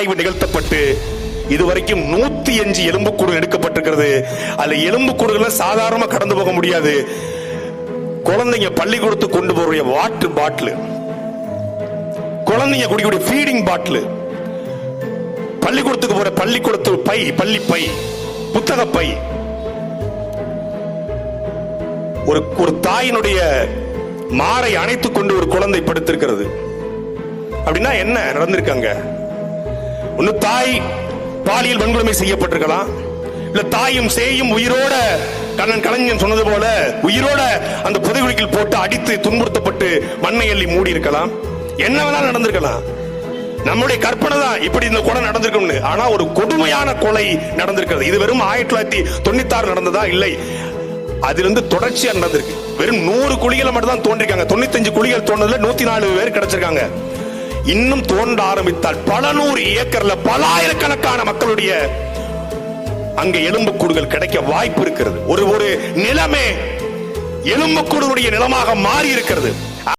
ஆய்வு நிகழ்த்தப்பட்டு இதுவரைக்கும் நூத்தி அஞ்சு எலும்புக்கூடு எடுக்கப்பட்டிருக்கிறது. அதுல எலும்புக்கூடுகளை சாதாரணமா கடந்து போக முடியாது. குழந்தைங்க பள்ளிக்கூடத்து கொண்டு போற வாட்டர் பாட்டில். குழந்தைங்க குடிக்கக்கூடிய ஃபீடிங் பாட்டில். பள்ளிக்கூடத்துக்கு போற பள்ளிக்கூடத்து பை பள்ளி பை புத்தக பை. ஒரு ஒரு தாயினுடைய மாறை அணைத்துக் கொண்டு ஒரு குழந்தை படுத்திருக்கிறது. அப்படின்னா என்ன நடந்திருக்காங்க ஒன்னு தாய் பாலியல் வன்கொடுமை செய்யப்பட்டிருக்கலாம். இல்ல தாயும் சேயும் உயிரோட கண்ணன் கலைஞன் சொன்னது போல உயிரோட அந்த புதைகுழியில் போட்டு அடித்து துன்புறுத்தப்பட்டு மண்ணை எள்ளி மூடி இருக்கலாம். என்ன வேணாலும் நடந்திருக்கலாம். நம்முடைய கற்பனை தான் இப்படி இந்த கொலை நடந்திருக்கும்னு. ஆனா ஒரு கொடுமையான கொலை நடந்திருக்கிறது. இது வெறும் ஆயிரத்தி தொள்ளாயிரத்தி தொண்ணூத்தி ஆறு நடந்ததா? இல்லை. அதிலிருந்து தொடர்ச்சியா நடந்திருக்கு. வெறும் நூறு குழிகளை மட்டும் தான் தோன்றிருக்காங்க. தொண்ணூத்தஞ்சு குழிகள் தோன்றதுல நூத்தி நாலு பேர் கிடைச்சிருக்காங்க. இன்னும் தோன்ற ஆரம்பித்தால் பல நூறு ஏக்கர்ல பல ஆயிரக்கணக்கான மக்களுடைய அங்க எலும்புக்கூடுகள் கிடைக்க வாய்ப்பு இருக்கிறது. ஒரு ஒரு நிலமே எலும்புக்கூடுடைய நிலமாக மாறி இருக்கிறது